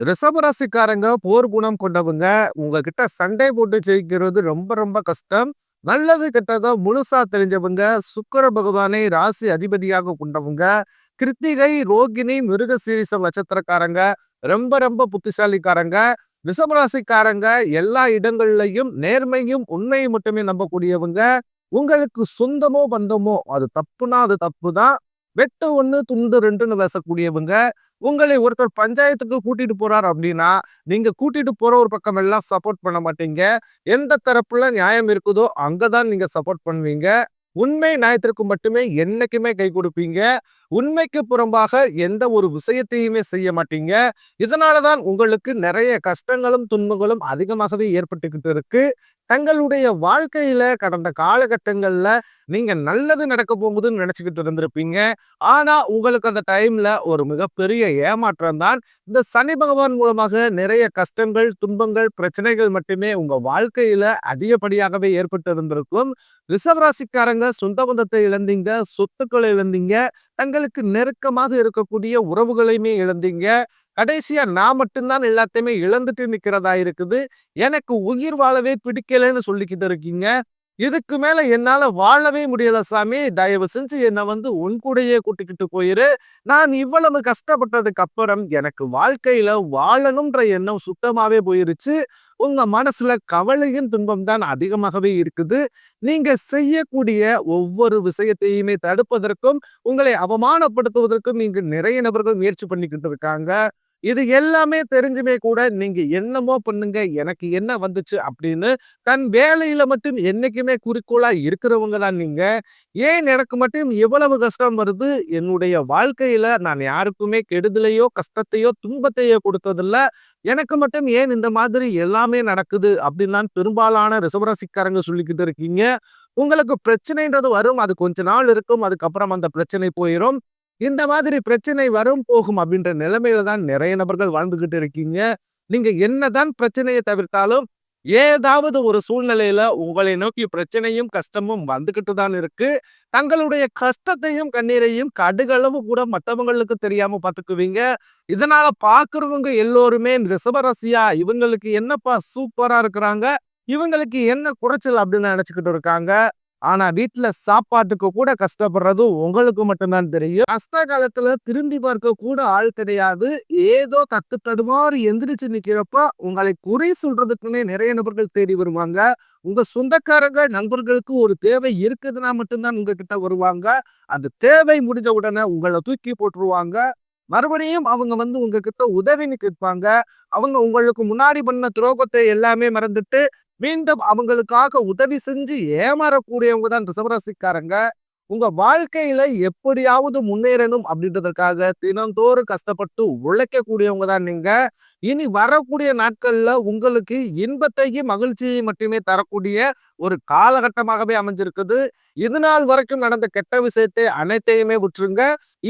ரிஷபராசிக்காரங்க போர் குணம் கொண்டவங்க உங்ககிட்ட சண்டை போட்டு ஜெயிக்கிறது ரொம்ப ரொம்ப கஷ்டம். நல்லது கெட்டதோ முழுசா தெரிஞ்சவங்க சுக்கர பகவானை ராசி அதிபதியாக கொண்டவங்க கிருத்திகை ரோகிணி மிருக சீரிச நட்சத்திரக்காரங்க ரொம்ப ரொம்ப புத்திசாலிக்காரங்க ரிஷபராசிக்காரங்க எல்லா இடங்கள்லையும் நேர்மையும் உண்மையும் மட்டுமே நம்பக்கூடியவங்க உங்களுக்கு சொந்தமோ பந்தமோ அது தப்புனா அது தப்பு தான் வெட்டு ஒன்று துண்டு ரெண்டுன்னு பேசக்கூடியவங்க உங்களை ஒருத்தர் பஞ்சாயத்துக்கு கூட்டிட்டு போறார் அப்படின்னா நீங்க கூட்டிட்டு போற ஒரு பக்கம் எல்லாம் சப்போர்ட் பண்ண மாட்டீங்க. எந்த தரப்புல நியாயம் இருக்குதோ அங்கதான் நீங்க சப்போர்ட் பண்ணுவீங்க. உண்மை நியாயத்திற்கு மட்டுமே என்னைக்குமே கை கொடுப்பீங்க. உண்மைக்கு புறம்பாக எந்த ஒரு விஷயத்தையுமே செய்ய மாட்டீங்க. இதனாலதான் உங்களுக்கு நிறைய கஷ்டங்களும் துன்பங்களும் அதிகமாகவே ஏற்பட்டுக்கிட்டு இருக்கு. தங்களுடைய வாழ்க்கையில கடந்த காலகட்டங்கள்ல நீங்க நல்லது நடக்க போகுதுன்னு நினைச்சுக்கிட்டு இருந்திருப்பீங்க. ஆனா உங்களுக்கு அந்த டைம்ல ஒரு மிகப்பெரிய ஏமாற்றம் தான். இந்த சனி பகவான் மூலமாக நிறைய கஷ்டங்கள் துன்பங்கள் பிரச்சனைகள் மட்டுமே உங்க வாழ்க்கையில அதிகப்படியாகவே ஏற்பட்டு இருந்திருக்கும் ரிஷவராசிக்காரங்க சொந்த பந்தத்தை இழந்தீங்க சொத்துக்களை இழந்தீங்க தங்களுக்கு நெருக்கமாக இருக்கக்கூடிய உறவுகளையுமே இழந்தீங்க. கடைசியா நான் மட்டும்தான் எல்லாத்தையுமே இழந்துட்டு நிக்கிறதா இருக்குது? எனக்கு உயிர் வாழவே பிடிக்கலன்னு சொல்லிக்கிட்டு இருக்கீங்க. இதுக்கு மேல என்னால வாழவே முடியல சாமி. தயவு செஞ்சு என்னை வந்து உன் கூடையே கூட்டிக்கிட்டு போயிரு. நான் இவ்வளவு கஷ்டப்பட்டதுக்கு அப்புறம் எனக்கு வாழ்க்கையில வாழணும்ன்ற எண்ணம் சுத்தமாவே போயிருச்சு. உங்க மனசுல கவலையின் துன்பம் தான் அதிகமாகவே இருக்குது. நீங்க செய்யக்கூடிய ஒவ்வொரு விஷயத்தையுமே தடுப்பதற்கும் உங்களை அவமானப்படுத்துவதற்கும் நீங்க நிறைய நபர்கள் முயற்சி பண்ணிக்கிட்டு இருக்காங்க. இது எல்லாமே தெரிஞ்சுமே கூட நீங்க என்னமோ பண்ணுங்க எனக்கு என்ன வந்துச்சு அப்படின்னு தன் வேலையில மட்டும் என்னைக்குமே குறிக்கோளா இருக்கிறவங்க தான் நீங்க. ஏன் எனக்கு மட்டும் எவ்வளவு கஷ்டம் வருது? என்னுடைய வாழ்க்கையில நான் யாருக்குமே கெடுதலையோ கஷ்டத்தையோ துன்பத்தையோ கொடுத்ததில்ல. எனக்கு மட்டும் ஏன் இந்த மாதிரி எல்லாமே நடக்குது அப்படின்னு பெரும்பாலான ரிசவராசிக்காரங்க சொல்லிக்கிட்டு இருக்கீங்க. உங்களுக்கு பிரச்சனைன்றது வரும் அது கொஞ்ச நாள் இருக்கும் அதுக்கப்புறம் அந்த பிரச்சனை போயிடும் இந்த மாதிரி பிரச்சனை வரும் போகும் அப்படின்ற நிலைமையில தான் நிறைய நபர்கள் வாழ்ந்துகிட்டு இருக்கீங்க. நீங்க என்னதான் பிரச்சனையை தவிர்த்தாலும் ஏதாவது ஒரு சூழ்நிலையில உங்களை நோக்கி பிரச்சனையும் கஷ்டமும் வந்துகிட்டு தான் இருக்கு. தங்களுடைய கஷ்டத்தையும் கண்ணீரையும் கடுகளவு கூட மற்றவங்களுக்கு தெரியாம பாத்துக்குவீங்க இதனால பாக்குறவங்க எல்லோருமே ரிசபரசியா இவங்களுக்கு என்னப்பா சூப்பரா இருக்கிறாங்க. இவங்களுக்கு என்ன குறைச்சல் அப்படின்னு நினைச்சுக்கிட்டு இருக்காங்க. ஆனா வீட்டுல சாப்பாட்டுக்கு கூட கஷ்டப்படுறது உங்களுக்கு மட்டும்தான் தெரியும். கஷ்ட காலத்துல திரும்பி பார்க்க கூட ஆள் கிடையாது. ஏதோ தட்டு தடுமாறு எந்திரிச்சு நிக்கிறப்ப உங்களை குறை சொல்றதுக்குன்னே நிறைய நபர்கள் தேடி வருவாங்க. உங்க சொந்தக்காரங்க நண்பர்களுக்கு ஒரு தேவை இருக்குதுன்னா மட்டும்தான் உங்ககிட்ட வருவாங்க. அந்த தேவை முடிஞ்ச உடனே உங்களை தூக்கி போட்டுருவாங்க. மறுபடியும் அவங்க வந்து உங்ககிட்ட உதவின்னு கேட்பாங்க. அவங்க உங்களுக்கு முன்னாடி பண்ண துரோகத்தை எல்லாமே மறந்துட்டு மீண்டும் அவங்களுக்காக உதவி செஞ்சு ஏமாறக்கூடியவங்க தான் ரிசவராசிக்காரங்க உங்க வாழ்க்கையில எப்படியாவது முன்னேறணும் அப்படின்றதுக்காக தினந்தோறும் கஷ்டப்பட்டு உழைக்கக்கூடியவங்க தான் நீங்க. இனி வரக்கூடிய நாட்கள்ல உங்களுக்கு இன்பத்தையும் மகிழ்ச்சியையும் மட்டுமே தரக்கூடிய ஒரு காலகட்டமாகவே அமைஞ்சிருக்குது. இது நாள் வரைக்கும் நடந்த கெட்ட விஷயத்தை அனைத்தையுமே விட்டுருங்க.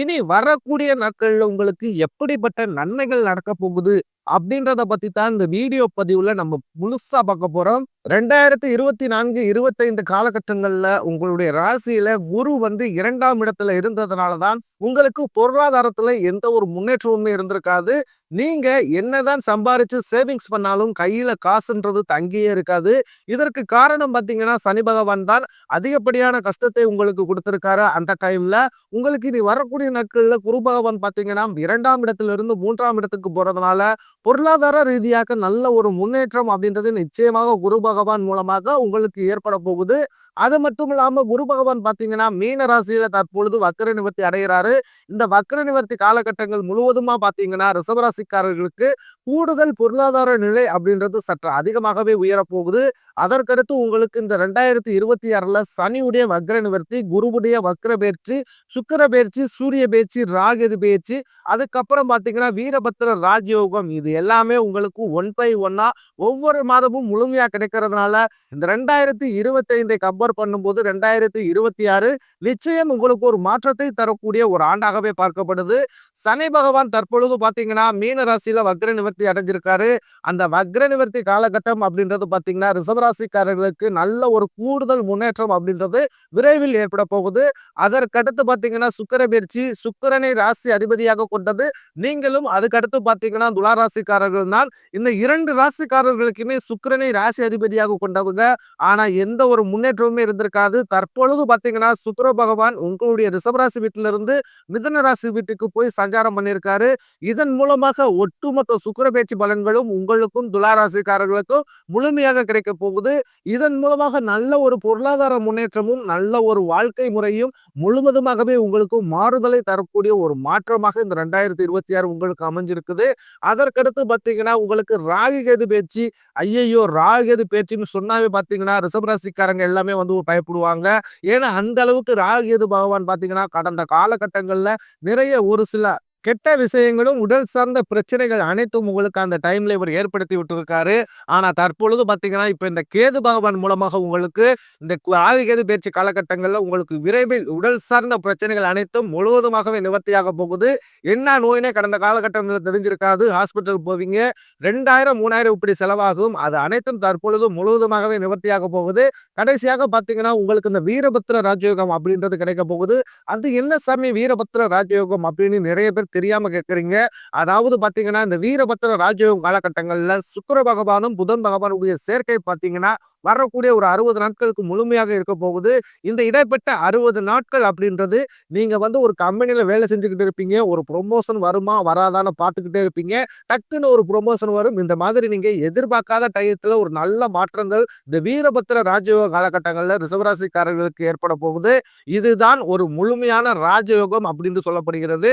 இனி வரக்கூடிய நாட்கள்ல உங்களுக்கு எப்படிப்பட்ட நன்மைகள் நடக்க போகுது அப்படின்றத பத்தி தான் இந்த வீடியோ பதிவுல நம்ம முழுசா பார்க்க போறோம். ரெண்டாயிரத்தி இருபத்தி நான்கு இருபத்தைந்து காலகட்டங்கள்ல உங்களுடைய ராசியில குரு வந்து இரண்டாம் இடத்துல இருந்ததுனால தான் உங்களுக்கு பொருளாதாரத்துல எந்த ஒரு முன்னேற்றமுமே இருந்திருக்காது. நீங்க என்னதான் சம்பாரிச்சு சேவிங்ஸ் பண்ணாலும் கையில காசுன்றது தங்கியே இருக்காது. இதற்கு காரணம் பார்த்தீங்கன்னா சனி பகவான் தான் அதிகப்படியான கஷ்டத்தை உங்களுக்கு கொடுத்திருக்காரு அந்த டைம்ல உங்களுக்கு இது வரக்கூடிய நாட்களில் குரு பகவான் பார்த்தீங்கன்னா இரண்டாம் இடத்துல இருந்து மூன்றாம் இடத்துக்கு போறதுனால பொருளாதார ரீதியாக நல்ல ஒரு முன்னேற்றம் அப்படின்றது நிச்சயமாக குரு பகவான் மூலமாக உங்களுக்கு ஏற்பட போகுது. அது மட்டும் இல்லாம குரு பகவான் பார்த்தீங்கன்னா மீன ராசியில தற்பொழுது வக்கர நிவர்த்தி அடைகிறாரு. இந்த வக்கர நிவர்த்தி காலகட்டங்கள் முழுவதுமா பார்த்தீங்கன்னா ரிசவராசிக்காரர்களுக்கு கூடுதல் பொருளாதார நிலை அப்படின்றது சற்று அதிகமாகவே உயரப்போகுது அதற்கடுத்து உங்களுக்கு இந்த ரெண்டாயிரத்தி இருபத்தி ஆறுல சனியுடைய வக்ர நிவர்த்தி குருவுடைய வக்ர பயிற்சி சுக்கர பயிற்சி சூரிய பயிற்சி ராகது பயிற்சி அதுக்கப்புறம் பார்த்தீங்கன்னா வீரபத்திர ராஜயோகம் இது எல்லாமே உங்களுக்கு ஒன் பை ஒன்னா ஒவ்வொரு மாதமும் முழுமையா கிடைக்கிறதுனால இந்த ரெண்டாயிரத்தி இருபத்தைந்தை கம்பேர் பண்ணும்போது ரெண்டாயிரத்தி இருபத்தி ஆறு நிச்சயம் உங்களுக்கு ஒரு மாற்றத்தை தரக்கூடிய ஒரு ஆண்டாகவே பார்க்கப்படுது. சனி பகவான் தற்பொழுது பார்த்தீங்கன்னா மீன ராசியில வக்ர நிவர்த்தி அடைஞ்சிருக்காரு. அந்த வக்ர நிவர்த்தி காலகட்டம் அப்படின்றது பார்த்தீங்கன்னா ரிசவராசிக்காரர்களுக்கு நல்ல ஒரு கூடுதல் முன்னேற்றம் அப்படின்றது விரைவில் ஏற்பட போகுது. அதற்கடுத்து பார்த்தீங்கன்னா சுக்கர பயிற்சி சுக்கரனை ராசி அதிபதியாக கொண்டது. நீங்களும் அதுக்கடுத்து பார்த்தீங்கன்னா துளாராசி ராசிக்காரர்கள் தான் இந்த இரண்டு ராசிக்காரர்களுக்குமே சுக்கரனை ராசி அதிபதியாக கொண்டவங்க. ஆனா எந்த ஒரு முன்னேற்றமுமே இருந்திருக்காது. தற்பொழுது பார்த்தீங்கன்னா சுக்கர பகவான் உங்களுடைய ரிஷபராசி ராசி வீட்டிலிருந்து மிதன ராசி வீட்டுக்கு போய் சஞ்சாரம் பண்ணியிருக்காரு. இதன் மூலமாக ஒட்டுமொத்த சுக்கிர பேச்சு பலன்களும் உங்களுக்கும் துளாராசிக்காரர்களுக்கும் முழுமையாக கிடைக்க போகுது. இதன் மூலமாக நல்ல ஒரு பொருளாதார முன்னேற்றமும் நல்ல ஒரு வாழ்க்கை முறையும் முழுவதுமாகவே உங்களுக்கு மாறுதலை தரக்கூடிய ஒரு மாற்றமாக இந்த ரெண்டாயிரத்தி இருபத்தி ஆறு உங்களுக்கு அமைஞ்சிருக்குது. அதற்கு அதுக்கடுத்து பார்த்தீங்கன்னா உங்களுக்கு ராகு கேது பேச்சு ஐயையோ ராகு கேது பேச்சுன்னு சொன்னாவே பார்த்தீங்கன்னா ரிஷபராசிக்காரங்க எல்லாமே வந்து பயப்படுவாங்க. ஏன்னா அந்த அளவுக்கு ராகு கேது பகவான் பார்த்தீங்கன்னா கடந்த காலகட்டங்களில் நிறைய ஒரு சில கெட்ட விஷயங்களும் உடல் சார்ந்த பிரச்சனைகள் அனைத்தும் உங்களுக்கு அந்த டைம்ல இவர் ஏற்படுத்தி விட்டுருக்காரு. ஆனா தற்பொழுது பாத்தீங்கன்னா இப்ப இந்த கேது பகவான் மூலமாக உங்களுக்கு இந்த ஆவி கேது பேச்சு காலகட்டங்கள்ல உங்களுக்கு விரைவில் உடல் சார்ந்த பிரச்சனைகள் அனைத்தும் முழுவதுமாகவே நிவர்த்தியாக போகுது. என்ன நோயினே கடந்த காலகட்டங்களில் தெரிஞ்சிருக்காது. ஹாஸ்பிட்டல் போவீங்க. ரெண்டாயிரம் மூணாயிரம் இப்படி செலவாகும். அது அனைத்தும் தற்பொழுது முழுவதுமாகவே நிவர்த்தியாக போகுது. கடைசியாக பாத்தீங்கன்னா உங்களுக்கு இந்த வீரபத்திர ராஜயோகம் அப்படின்றது கிடைக்க போகுது. அது என்ன சாமி வீரபத்திர ராஜயோகம் அப்படின்னு நிறைய பேர் தெரியாம கேட்குறீங்க. அதாவது பாத்தீங்கன்னா இந்த வீரபத்திர ராஜயோகம் காலகட்டங்கள்ல சுக்கர பகவானும் புதன் பகவானுடைய சேர்க்கை பாத்தீங்கன்னா வரக்கூடிய ஒரு அறுபது நாட்களுக்கு முழுமையாக இருக்க போகுது. இந்த இடைப்பட்ட அறுபது நாட்கள் அப்படின்றது நீங்க வந்து ஒரு கம்பெனியில் வேலை செஞ்சுக்கிட்டு இருப்பீங்க. ஒரு ப்ரொமோஷன் வருமா வராதான்னு பார்த்துக்கிட்டே இருப்பீங்க. டக்குன்னு ஒரு ப்ரொமோஷன் வரும். இந்த மாதிரி நீங்க எதிர்பார்க்காத டயத்துல ஒரு நல்ல மாற்றங்கள் இந்த வீரபத்திர ராஜயோக காலகட்டங்களில் ரிசவராசிக்காரர்களுக்கு ஏற்பட போகுது. இதுதான் ஒரு முழுமையான ராஜயோகம் அப்படின்னு சொல்லப்படுகிறது.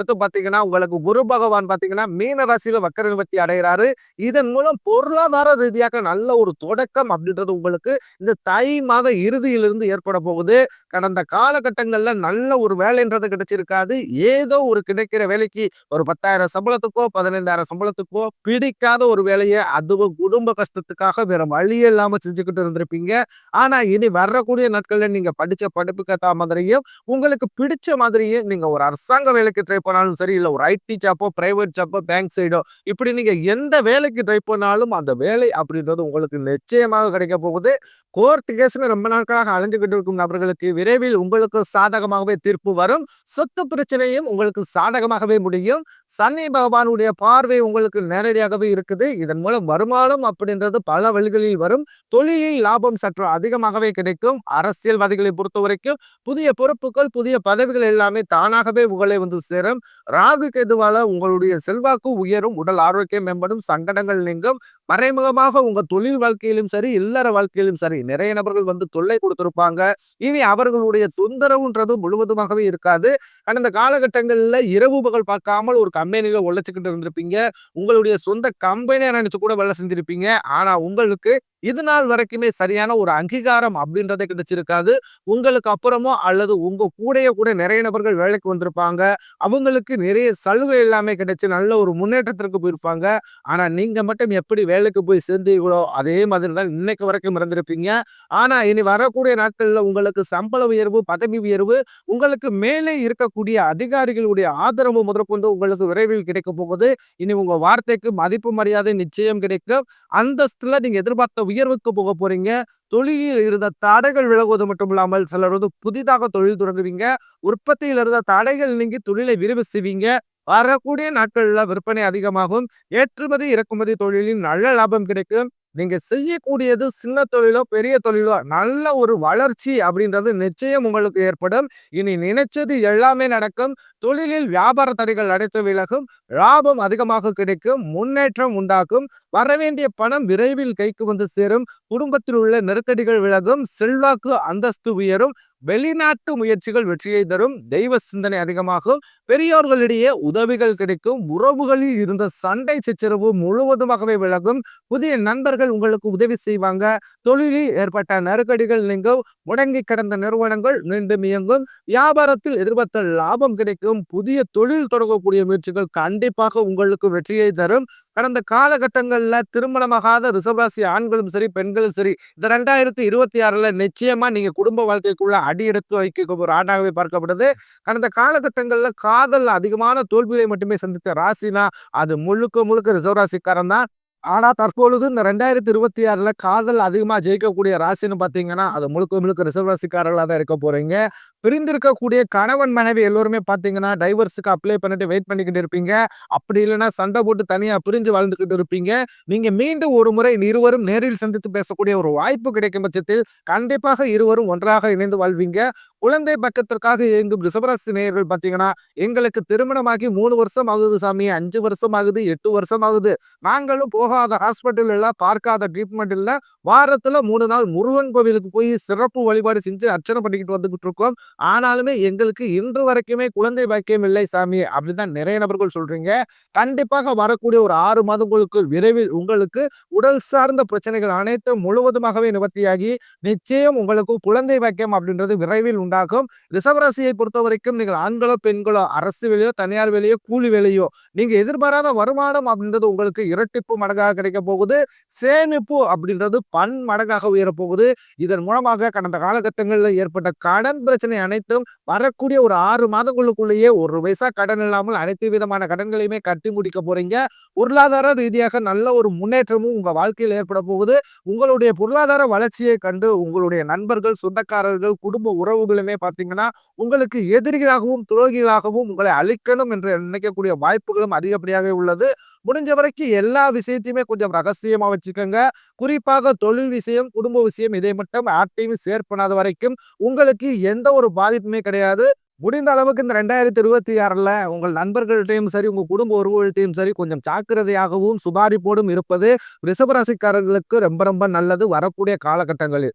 அடுத்து பார்த்தீங்கன்னா உங்களுக்கு குரு பகவான் பார்த்தீங்கன்னா மீன ராசியில வக்கர நிவர்த்தி அடைகிறாரு இதன் மூலம் பொருளாதார ரீதியாக நல்ல ஒரு தொடக்கம் அப்படின்றது உங்களுக்கு இந்த தை மாத இறுதியிலிருந்து ஏற்பட போகுது. கடந்த காலகட்டங்களில் நல்ல ஒரு வேலைன்றது கிடைச்சிருக்காது. ஏதோ ஒரு கிடைக்கிற வேலைக்கு ஒரு பத்தாயிரம் சம்பளத்துக்கோ பதினைந்தாயிரம் சம்பளத்துக்கோ பிடிக்காத ஒரு வேலையை அதுவும் குடும்ப கஷ்டத்துக்காக வேற வழியே இல்லாமல் செஞ்சுக்கிட்டு இருந்திருப்பீங்க. ஆனா இனி வரக்கூடிய நாட்களில் நீங்க படிச்ச படிப்புக்கு மாதிரியும் உங்களுக்கு பிடிச்ச மாதிரியே நீங்க ஒரு அரசாங்க வேலைக்கு ட்ரை பண்ணாலும் சரி இல்லை ஒரு ஐடி ஜாப்போ ப்ரைவேட் ஜாப்போ பேங்க் சைடோ இப்படி நீங்கள் எந்த வேலைக்கு ட்ரை பண்ணாலும் அந்த வேலை அப்படின்றது உங்களுக்கு நிச்சயமாக கிடைக்க போகுது. கோர்ட் கேஸ்னு ரொம்ப நாட்களாக அலைஞ்சுக்கிட்டு இருக்கும் நபர்களுக்கு விரைவில் உங்களுக்கு சாதகமாகவே தீர்ப்பு வரும். சொத்து பிரச்சனையும் உங்களுக்கு சாதகமாகவே முடியும். சனி பகவானுடைய பார்வை உங்களுக்கு நேரடியாகவே இருக்குது. இதன் மூலம் வருமானம் அப்படின்றது பல வழிகளில் வரும். தொழிலில் லாபம் சற்று அதிகமாகவே கிடைக்கும். அரசியல்வாதிகளை பொறுத்த வரைக்கும் புதிய பொறுப்புகள் புதிய பதவிகள் எல்லாமே தானாகவே உங்களை வந்து சேரும். ராகு கேதுவால உங்களுடைய செல்வாக்கு உயரும் உடல் ஆரோக்கியம் மேம்படும் சங்கடங்கள் நீங்கும். மறைமுகமாக உங்க தொழில் வாழ்க்கையிலும் சரி இல்லற வாழ்க்கையிலும் சரி நிறைய நபர்கள் வந்து தொல்லை கொடுத்திருப்பாங்க. இனி அவர்களுடைய தொந்தரவுன்றது முழுவதுமாகவே இருக்காது. கடந்த காலகட்டங்களில் இரவு பகல் பார்க்காமல் ஒரு கம்பெனியில் உழைச்சிக்கிட்டு இருந்திருப்பீங்க. உங்களுடைய சொந்த கம்பெனியை நினைச்சு கூட வேலை செஞ்சிருப்பீங்க. ஆனா உங்களுக்கு இது நாள் வரைக்குமே சரியான ஒரு அங்கீகாரம் அப்படின்றதே கிடைச்சிருக்காது. உங்களுக்கு அப்புறமோ அல்லது உங்க கூடயே கூட நிறைய நபர்கள் வேலைக்கு வந்திருப்பாங்க. அவங்க அவங்களுக்கு நிறைய சலுகை எல்லாமே கிடைச்சு நல்ல ஒரு முன்னேற்றத்திற்கு போயிருப்பாங்க. ஆனால் நீங்க மட்டும் எப்படி வேலைக்கு போய் சேர்ந்தீங்களோ அதே மாதிரி தான் இன்னைக்கு வரைக்கும் இருந்திருப்பீங்க. ஆனால் இனி வரக்கூடிய நாட்களில் உங்களுக்கு சம்பள உயர்வு பதவி உயர்வு உங்களுக்கு மேலே இருக்கக்கூடிய அதிகாரிகளுடைய ஆதரவு முதற்கொண்டு உங்களுக்கு விரைவில் கிடைக்க போகுது. இனி உங்க வார்த்தைக்கு மதிப்பு மரியாதை நிச்சயம் கிடைக்கும். அந்தஸ்துல நீங்க எதிர்பார்த்த உயர்வுக்கு போக போறீங்க. தொழிலில் இருந்த தடைகள் விலகுவது மட்டும் இல்லாமல் சிலர் வந்து புதிதாக தொழில் தொடங்குவீங்க. உற்பத்தியில் இருந்த தடைகள் நீங்கி தொழிலை விரிவு செய்வீங்க வரக்கூடிய நாட்களில் விற்பனை அதிகமாகும். ஏற்றுமதி இறக்குமதி தொழிலில் நல்ல லாபம் கிடைக்கும். நீங்க செய்யக்கூடியது சின்ன தொழிலோ பெரிய தொழிலோ நல்ல ஒரு வளர்ச்சி அப்படின்றது நிச்சயம் உங்களுக்கு ஏற்படும். இனி நினைச்சது எல்லாமே நடக்கும். தொழிலில் வியாபார தடைகள் அடைத்து விலகும். லாபம் அதிகமாக கிடைக்கும். முன்னேற்றம் உண்டாக்கும் வரவேண்டிய பணம் விரைவில் கைக்கு வந்து சேரும். குடும்பத்தில் உள்ள நெருக்கடிகள் விலகும். செல்வாக்கு அந்தஸ்து உயரும். வெளிநாட்டு முயற்சிகள் வெற்றியை தரும். தெய்வ சிந்தனை அதிகமாகும். பெரியோர்களிடையே உதவிகள் கிடைக்கும். உறவுகளில் இருந்த சண்டை சச்சரவு முழுவதுமாகவே விலகும். புதிய நண்பர்கள் உங்களுக்கு உதவி செய்வாங்க. தொழிலில் ஏற்பட்ட நெருக்கடிகள் நீங்கும். முடங்கி கிடந்த நிறுவனங்கள் மீண்டும் இயங்கும். வியாபாரத்தில் எதிர்பார்த்த லாபம் கிடைக்கும். புதிய தொழில் தொடங்கக்கூடிய முயற்சிகள் கண்டிப்பாக உங்களுக்கு வெற்றியை தரும். கடந்த காலகட்டங்களில் திருமணமாகாத ரிசர்வாசி ஆண்களும் சரி பெண்களும் சரி இந்த ரெண்டாயிரத்தி இருபத்தி ஆறில் நிச்சயமா நீங்க குடும்ப வாழ்க்கைக்குள்ள அடி எடுத்து வைக்க ஒரு ஆண்டாகவே பார்க்கப்படுது. கடந்த காலகட்டங்களில் காதல் அதிகமான தோல்வியை மட்டுமே சந்தித்த ராசினா அது முழுக்க முழுக்க ரிசர்வ் ராசிக்காரன் தான் ஆனால் தற்பொழுது இந்த ரெண்டாயிரத்தி இருபத்தி ஆறில் காதல் அதிகமாக ஜெயிக்கக்கூடிய ராசின்னு பார்த்தீங்கன்னா அது முழுக்க முழுக்க ரிசர்வ் ராசிக்காரர்களாக தான் இருக்க போகிறீங்க பிரிந்திருக்கக்கூடிய கணவன் மனைவி எல்லோருமே பார்த்தீங்கன்னா, டைவர்ஸுக்கு அப்ளை பண்ணிட்டு வெயிட் பண்ணிக்கிட்டு இருப்பீங்க. அப்படி இல்லைன்னா சண்டை போட்டு தனியாக பிரிஞ்சு வாழ்ந்துக்கிட்டு இருப்பீங்க. நீங்கள் மீண்டும் ஒரு முறை இருவரும் நேரில் சந்தித்து பேசக்கூடிய ஒரு வாய்ப்பு கிடைக்கும் பட்சத்தில், கண்டிப்பாக இருவரும் ஒன்றாக இணைந்து வாழ்வீங்க. குழந்தை பக்கத்திற்காக இயங்கும் ரிசபராசி நேயர்கள் பார்த்தீங்கன்னா, எங்களுக்கு திருமணமாகி மூணு வருஷம் ஆகுது சாமி, அஞ்சு வருஷம் ஆகுது, எட்டு வருஷம் ஆகுது. நாங்களும் போகாத ஹாஸ்பிட்டல் இல்லை பார்க்காத ட்ரீட்மெண்ட் இல்லை வாரத்தில் மூணு நாள் முருகன் கோவிலுக்கு போய் சிறப்பு வழிபாடு செஞ்சு அர்ச்சனை பண்ணிக்கிட்டு வந்துகிட்டு இருக்கோம். ஆனாலுமே எங்களுக்கு இன்று வரைக்குமே குழந்தை பாக்கியம் இல்லை சாமி அப்படின்னு தான் நிறைய நபர்கள் சொல்றீங்க. கண்டிப்பாக வரக்கூடிய ஒரு ஆறு மாதங்களுக்குள் விரைவில் உங்களுக்கு உடல் சார்ந்த பிரச்சனைகள் அனைத்தும் முழுவதுமாகவே நிவர்த்தியாகி, நிச்சயம் உங்களுக்கு குழந்தை பாக்கியம் அப்படின்றது விரைவில் உண்டாகும். ரிஷபராசியை பொறுத்தவரைக்கும் நீங்கள் ஆண்களோ, பெண்களோ அரசு வேலையோ, தனியார் வேலையோ, கூலி வேலையோ நீங்க எதிர்பாராத வருமானம் அப்படின்றது உங்களுக்கு இரட்டிப்பு மடங்காக கிடைக்கப் போகுது. சேமிப்பு அப்படின்றது பன்மடங்காக உயரப் போகுது. இதன் மூலமாக கடந்த காலகட்டங்களில் ஏற்பட்ட கடன் பிரச்சனை அனைத்தும் வரக்கூடிய ஒரு ஆறு மாதங்களுக்குள்ளேயே ஒரு பைசா கடன் இல்லாமல் அனைத்து விதமான கடன்களையுமே கட்டி முடிக்க போறீங்க. பொருளாதார ரீதியாக நல்ல ஒரு முன்னேற்றமும் உங்க வாழ்க்கையில் ஏற்பட போகுது. உங்களுடைய பொருளாதார வளர்ச்சியை கண்டு உங்களுடைய நண்பர்கள், சொந்தக்காரர்கள், குடும்ப உறவுகளுமே பார்த்தீங்கன்னா, உங்களுக்கு எதிரிகளாகவும், துரோகிகளாகவும் உங்களை அழிக்கணும் என்று நினைக்கக்கூடிய வாய்ப்புகளும் அதிகப்படியாகவே உள்ளது. முடிஞ்ச வரைக்கும் எல்லா விஷயத்தையுமே கொஞ்சம் ரகசியமாக வச்சுக்கோங்க குறிப்பாக தொழில் விஷயம், குடும்ப விஷயம் இதை மட்டும் ஆட்டையும் ஷேர் பண்ணாத வரைக்கும் உங்களுக்கு எந்த ஒரு பாதிப்புமே கிடையாது. முடிந்த அளவுக்கு இந்த 2026ல உங்கள் நண்பர்கள்ட்டையும் சரி, உங்கள் குடும்ப உறவுகள்ட்டையும் சரி கொஞ்சம் ஜாக்கிரதையாகவும், சுதாரிப்போடும் இருப்பது ரிஷபராசிக்காரர்களுக்கு ரொம்ப ரொம்ப நல்லது வரக்கூடிய காலகட்டங்களில்.